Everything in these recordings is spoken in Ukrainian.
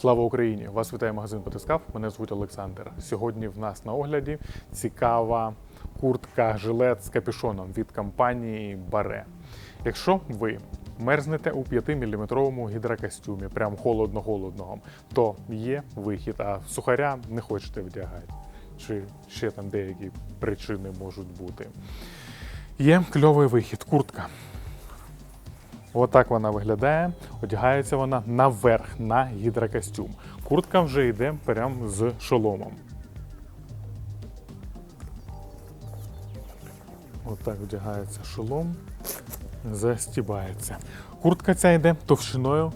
Слава Україні! Вас вітає магазин Потискав. Мене звуть Олександр. Сьогодні в нас на огляді цікава куртка жилет з капюшоном від компанії Баре. Якщо ви мерзнете у 5-мм гідрокостюмі, прям холодно-холодного, то є вихід, а сухаря не хочете вдягати. Чи ще там деякі причини можуть бути. Є кльовий вихід, куртка. Отак вона виглядає. Одягається вона наверх на гідрокостюм. Куртка вже йде прямо з шоломом. Отак вдягається шолом, застібається. Куртка ця йде товщиною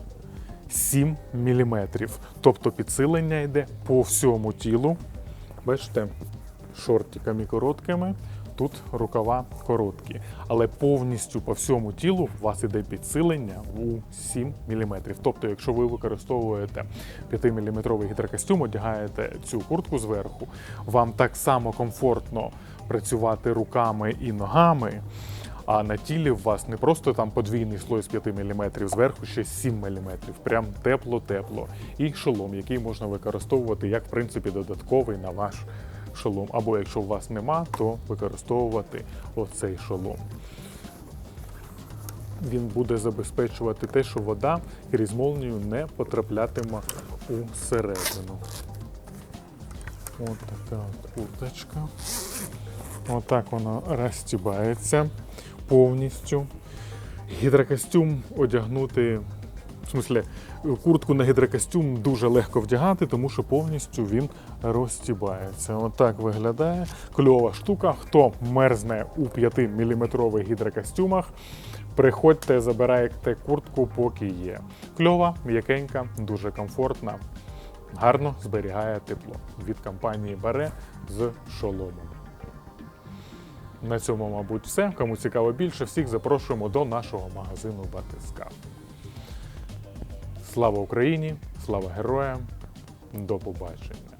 7 мм. Тобто підсилення йде по всьому тілу. Бачите, шортиками короткими. Тут рукава короткі, але повністю по всьому тілу у вас іде підсилення у 7 мм. Тобто, якщо ви використовуєте 5-мм гідрокостюм, одягаєте цю куртку зверху, вам так само комфортно працювати руками і ногами. А на тілі у вас не просто там подвійний слой з 5 мм, зверху ще 7 мм. Прям тепло-тепло. І шолом, який можна використовувати як в принципі додатковий на ваш шолом. Або якщо у вас нема, то використовувати оцей шолом. Він буде забезпечувати те, що вода крізь молнію не потраплятиме у середину. Ось така курточка. Отак вона розтібається повністю. Гідрокостюм одягнути, в смислі, куртку на гідрокостюм дуже легко вдягати, тому що повністю він розтібається. Отак виглядає. Кльова штука. Хто мерзне у 5-мм гідрокостюмах, приходьте, забирайте куртку, поки є. Кльова, м'якенька, дуже комфортна, гарно зберігає тепло від компанії Баре з шоломом. На цьому, мабуть, все. Кому цікаво більше, всіх запрошуємо до нашого магазину Батискав. Слава Україні! Слава героям! До побачення!